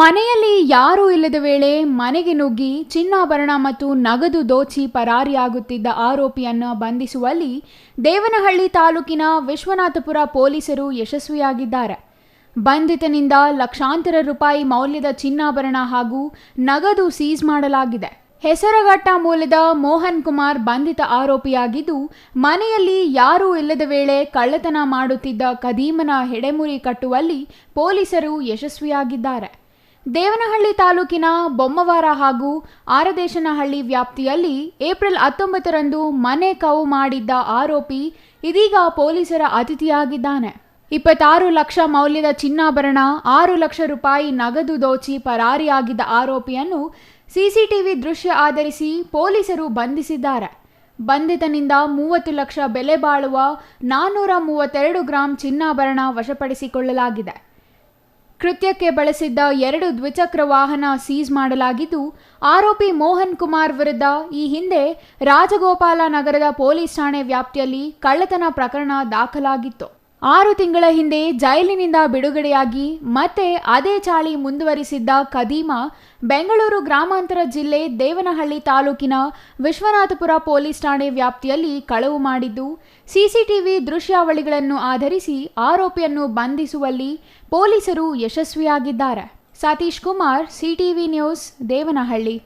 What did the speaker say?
ಮನೆಯಲ್ಲಿ ಯಾರೂ ಇಲ್ಲದ ವೇಳೆ ಮನೆಗೆ ನುಗ್ಗಿ ಚಿನ್ನಾಭರಣ ಮತ್ತು ನಗದು ದೋಚಿ ಪರಾರಿಯಾಗುತ್ತಿದ್ದ ಆರೋಪಿಯನ್ನು ಬಂಧಿಸುವಲ್ಲಿ ದೇವನಹಳ್ಳಿ ತಾಲೂಕಿನ ವಿಶ್ವನಾಥಪುರ ಪೊಲೀಸರು ಯಶಸ್ವಿಯಾಗಿದ್ದಾರೆ. ಬಂಧಿತನಿಂದ ಲಕ್ಷಾಂತರ ರೂಪಾಯಿ ಮೌಲ್ಯದ ಚಿನ್ನಾಭರಣ ಹಾಗೂ ನಗದು ಸೀಜ್ ಮಾಡಲಾಗಿದೆ. ಹೆಸರಘಟ್ಟ ಮೂಲದ ಮೋಹನ್ ಕುಮಾರ್ ಬಂಧಿತ ಆರೋಪಿಯಾಗಿದ್ದು, ಮನೆಯಲ್ಲಿ ಯಾರೂ ಇಲ್ಲದ ವೇಳೆ ಕಳ್ಳತನ ಮಾಡುತ್ತಿದ್ದ ಕದೀಮನ ಹೆಡೆಮುರಿ ಕಟ್ಟುವಲ್ಲಿ ಪೊಲೀಸರು ಯಶಸ್ವಿಯಾಗಿದ್ದಾರೆ. ದೇವನಹಳ್ಳಿ ತಾಲೂಕಿನ ಬೊಮ್ಮವಾರ ಹಾಗೂ ಆರದೇಶನಹಳ್ಳಿ ವ್ಯಾಪ್ತಿಯಲ್ಲಿ ಏಪ್ರಿಲ್ ಹತ್ತೊಂಬತ್ತರಂದು ಮನೆ ಕವು ಮಾಡಿದ್ದ ಆರೋಪಿ ಇದೀಗ ಪೊಲೀಸರ ಅತಿಥಿಯಾಗಿದ್ದಾನೆ. ಇಪ್ಪತ್ತಾರು ಲಕ್ಷ ಮೌಲ್ಯದ ಚಿನ್ನಾಭರಣ, ಆರು ಲಕ್ಷ ರೂಪಾಯಿ ನಗದು ದೋಚಿ ಪರಾರಿಯಾಗಿದ್ದ ಆರೋಪಿಯನ್ನು ಸಿಸಿಟಿವಿ ದೃಶ್ಯ ಆಧರಿಸಿ ಪೊಲೀಸರು ಬಂಧಿಸಿದ್ದಾರೆ. ಬಂಧಿತನಿಂದ ಮೂವತ್ತು ಲಕ್ಷ ಬೆಲೆ ಬಾಳುವ ನಾನ್ನೂರ ಮೂವತ್ತೆರಡು ಗ್ರಾಂ ಚಿನ್ನಾಭರಣ ವಶಪಡಿಸಿಕೊಳ್ಳಲಾಗಿದೆ. ಕೃತ್ಯಕ್ಕೆ ಬಳಸಿದ್ದ ಎರಡು ದ್ವಿಚಕ್ರ ವಾಹನ ಸೀಸ್ ಮಾಡಲಾಗಿದ್ದು, ಆರೋಪಿ ಮೋಹನ್ ಕುಮಾರ್ ವಿರುದ್ಧ ಈ ಹಿಂದೆ ರಾಜಗೋಪಾಲ ನಗರದ ಪೊಲೀಸ್ ಠಾಣೆ ವ್ಯಾಪ್ತಿಯಲ್ಲಿ ಕಳ್ಳತನ ಪ್ರಕರಣ ದಾಖಲಾಗಿತ್ತು. ಆರು ತಿಂಗಳ ಹಿಂದೆ ಜೈಲಿನಿಂದ ಬಿಡುಗಡೆಯಾಗಿ ಮತ್ತೆ ಅದೇ ಚಾಳಿ ಮುಂದುವರಿಸಿದ್ದ ಕದೀಮ ಬೆಂಗಳೂರು ಗ್ರಾಮಾಂತರ ಜಿಲ್ಲೆ ದೇವನಹಳ್ಳಿ ತಾಲೂಕಿನ ವಿಶ್ವನಾಥಪುರ ಪೊಲೀಸ್ ಠಾಣೆ ವ್ಯಾಪ್ತಿಯಲ್ಲಿ ಕಳವು ಮಾಡಿದ್ದು, ಸಿಸಿಟಿವಿ ದೃಶ್ಯಾವಳಿಗಳನ್ನು ಆಧರಿಸಿ ಆರೋಪಿಯನ್ನು ಬಂಧಿಸುವಲ್ಲಿ ಪೊಲೀಸರು ಯಶಸ್ವಿಯಾಗಿದ್ದಾರೆ. Satish Kumar, CTV news, Devanahalli.